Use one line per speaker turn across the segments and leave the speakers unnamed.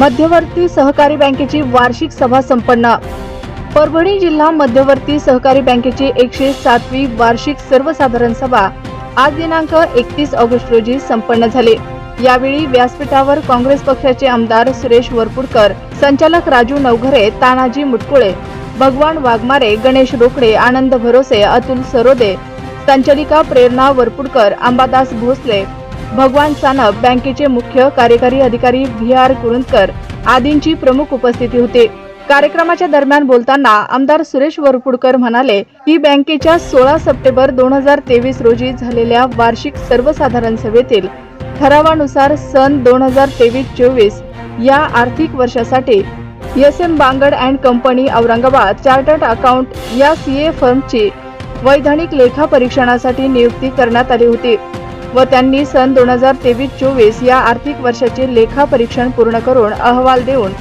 मध्यवर्ती सहकारी बँकेची वार्षिक सभा संपन्न. परभणी जिल्हा मध्यवर्ती सहकारी बँकेची एकशे सातवी वार्षिक सर्वसाधारण सभा आज दिनांक एकतीस ऑगस्ट रोजी संपन्न झाली. यावेळी व्यासपीठावर काँग्रेस पक्षाचे आमदार सुरेश वरपुडकर संचालक राजू नवघरे तानाजी मुटकुळे भगवान वाघमारे गणेश रोकडे आनंद भरोसे अतुल सरोदे संचालिका प्रेरणा वरपुडकर अंबादास भोसले भगवान सानप बँकेचे मुख्य कार्यकारी अधिकारी व्ही आर कुरुंदकर आदींची प्रमुख उपस्थिती होती. कार्यक्रमाच्या दरम्यान बोलताना आमदार सुरेश वरपुडकर म्हणाले की बँकेच्या सोळा सप्टेंबर दोन हजार तेवीस रोजी झालेल्या वार्षिक सर्वसाधारण सभेतील ठरावानुसार सन दोन हजार तेवीस चोवीस या आर्थिक वर्षासाठी S M Bangad and company Aurangabad chartered account या सीए फर्मची वैधानिक लेखा परीक्षणासाठी नियुक्ती करण्यात आली होती. व त्यांनी सन दोन हजार तेवीस चोवीस या आर्थिक वर्षाचे लेखा परीक्षण पूर्ण करून अहवाल देऊन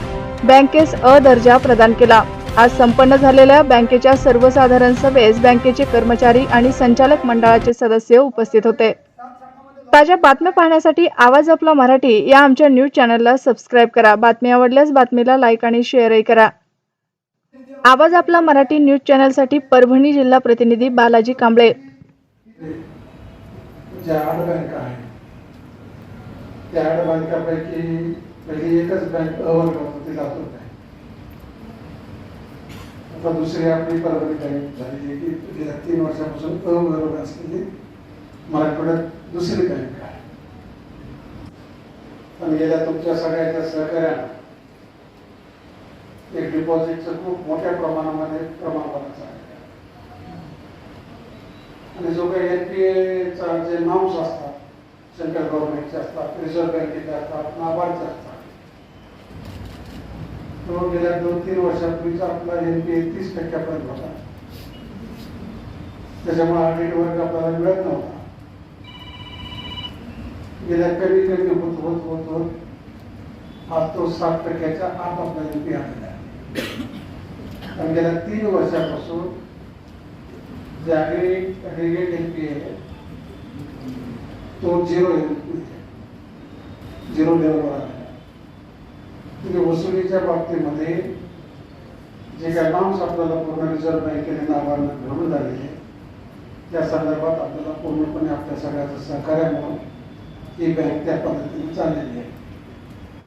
बँकेस अ दर्जा प्रदान केला. आज संपन्न झालेल्या बँकेच्या सर्वसाधारण सभेस बँकेचे कर्मचारी आणि संचालक मंडळाचे सदस्य उपस्थित होते. ताज्या बातम्या पाहण्यासाठी आवाज आपला मराठी या आमच्या न्यूज चॅनलला सबस्क्राईब करा. बातमी आवडल्यास बातमीला लाईक आणि शेअरही करा. आवाज आपला मराठी न्यूज चॅनलसाठी परभणी जिल्हा प्रतिनिधी बालाजी कांबळे.
ज्या आठ बँका आहेत त्या आठ बँकापैकी पहिली एकच बँक अवर्ग होती ती लातूर बँक आता दुसरी आपली परभणी बँक झालेली की गेल्या तीन वर्षापासून अवर्ग असलेली मराठवाड्यात दुसरी बँक आहे. पण गेल्या तुमच्या सगळ्याच्या सहकार्यानं एक डिपॉझिटचं खूप मोठ्या प्रमाणामध्ये प्रमाण आहे. आणि जो काही एनपीएचा जे नॉर्म्स असतात सेंट्रल गव्हर्नमेंटचे असतात रिझर्व्ह बँकेचे असतात नाबार्डचे असतात. तो गेल्या दोन तीन वर्षापूर्वीचा आपला एनपीए तीस टक्क्यापर्यंत होता. त्याच्यामुळे हा वर्ग आपल्याला मिळत नव्हता. गेल्या कमी कमी होत होत होत होत आज तो सात टक्क्याच्या आत आपला एनपी आलेला आहे. आणि गेल्या तीन वर्षापासून जे ॲग्रिगेट पी आहे. तो झिरो झिरो लेवलवर आहे. म्हणजे वसुलीच्या बाबतीमध्ये जे काय आपल्याला पूर्ण रिझर्व्ह बँकेने नावानं घडून झालेले त्या संदर्भात आपल्याला पूर्णपणे आपल्या सगळ्याचं सहकार्यामुळं ही बँक त्या पद्धतीने चाललेली आहे.